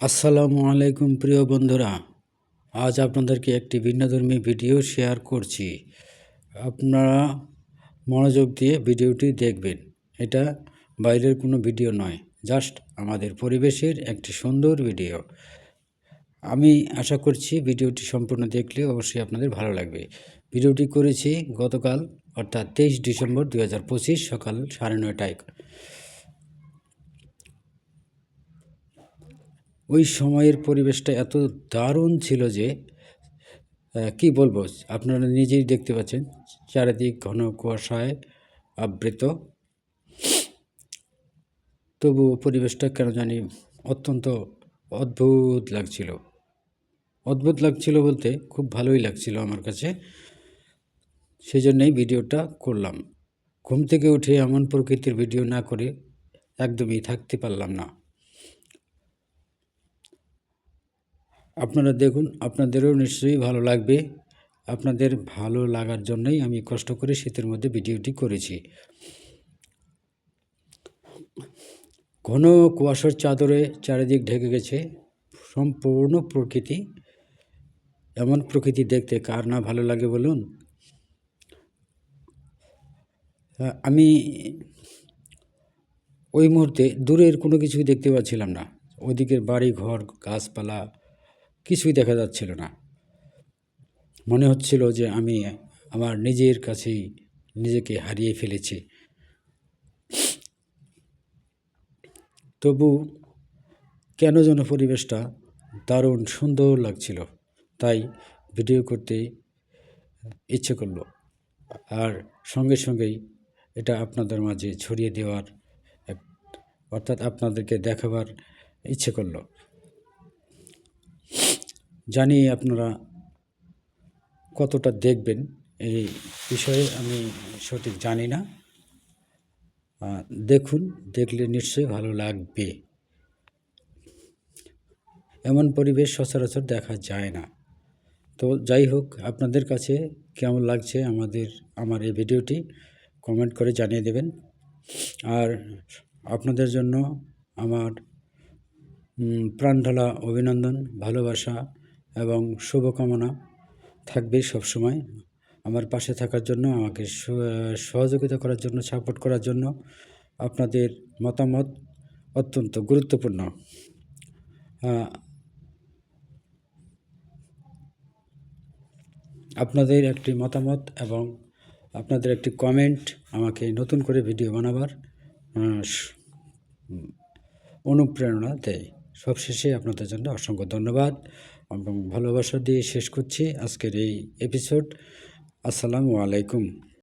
আসসালামু আলাইকুম প্রিয় বন্ধুরা, আজ আপনাদেরকে একটি ভিন্নধর্মী ভিডিও শেয়ার করছি। আপনারা মনোযোগ দিয়ে ভিডিওটি দেখবেন। এটা বাইরের কোনো ভিডিও নয়, জাস্ট আমাদের পরিবেশের একটি সুন্দর ভিডিও। আমি আশা করছি ভিডিওটি সম্পূর্ণ দেখলে অবশ্যই আপনাদের ভালো লাগবে। ভিডিওটি করেছি গতকাল, অর্থাৎ তেইশ ডিসেম্বর দু হাজার পঁচিশ সকাল সাড়ে নয়টায়। ওই সময়ের পরিবেশটা এত দারুণ ছিল যে কি বলব, আপনারা নিজেই দেখতে পাচ্ছেন, চারিদিক ঘন কুয়াশায় আবৃত। তবু পরিবেশটা কেন জানি অত্যন্ত অদ্ভুত লাগছিল। অদ্ভুত লাগছিল বলতে খুব ভালোই লাগছিল আমার কাছে। সেই জন্যেই ভিডিওটা করলাম। ঘুম থেকে উঠে এমন প্রকৃতির ভিডিও না করে একদমই থাকতে পারলাম না। আপনারা দেখুন, আপনাদেরও নিশ্চয়ই ভালো লাগবে। আপনাদের ভালো লাগার জন্যই আমি কষ্ট করে শীতের মধ্যে ভিডিওটি করেছি। ঘন কুয়াশার চাদরে চারিদিক ঢেকে গেছে সম্পূর্ণ প্রকৃতি। এমন প্রকৃতি দেখতে কার না ভালো লাগে বলুন? আমি ওই মুহূর্তে দূরের কোনো কিছুই দেখতে পাচ্ছিলাম না। ওদিকের বাড়ি ঘর গাছপালা কিছুই দেখা যাচ্ছিল না। মনে হচ্ছিল যে আমি আমার নিজের কাছেই নিজেকে হারিয়ে ফেলেছি। তবু কেন যেন পরিবেশটা দারুণ সুন্দর লাগছিল, তাই ভিডিও করতে ইচ্ছে করল। আর সঙ্গে সঙ্গেই এটা আপনাদের মাঝে ছড়িয়ে দেওয়ার অর্থাৎ আপনাদেরকে দেখাবার ইচ্ছে করল। জানি আপনারা কতটা দেখবেন এই বিষয়ে আমি সঠিক জানি না। দেখুন, দেখলে নিশ্চয়ই ভালো লাগবে। এমন পরিবেশ সচরাচর দেখা যায় না। তো যাই হোক, আপনাদের কাছে কেমন লাগছে আমাদের, আমার এই ভিডিওটি কমেন্ট করে জানিয়ে দেবেন। আর আপনাদের জন্য আমার প্রাণঢালা অভিনন্দন, ভালোবাসা। এবং শুভকামনা থাকবে সবসময়। আমার পাশে থাকার জন্য, আমাকে সহযোগিতা করার জন্য সাপোর্ট করার জন্য আপনাদের মতামত অত্যন্ত গুরুত্বপূর্ণ। আপনাদের একটি মতামত এবং আপনাদের একটি কমেন্ট আমাকে নতুন করে ভিডিও বানাবার অনুপ্রেরণা দেয়। সবশেষে আপনাদের জন্য অসংখ্য ধন্যবাদ। এবং ভালোবাসা দিয়ে শেষ করছি আজকের এই এপিসোড আসসালামু আলাইকুম।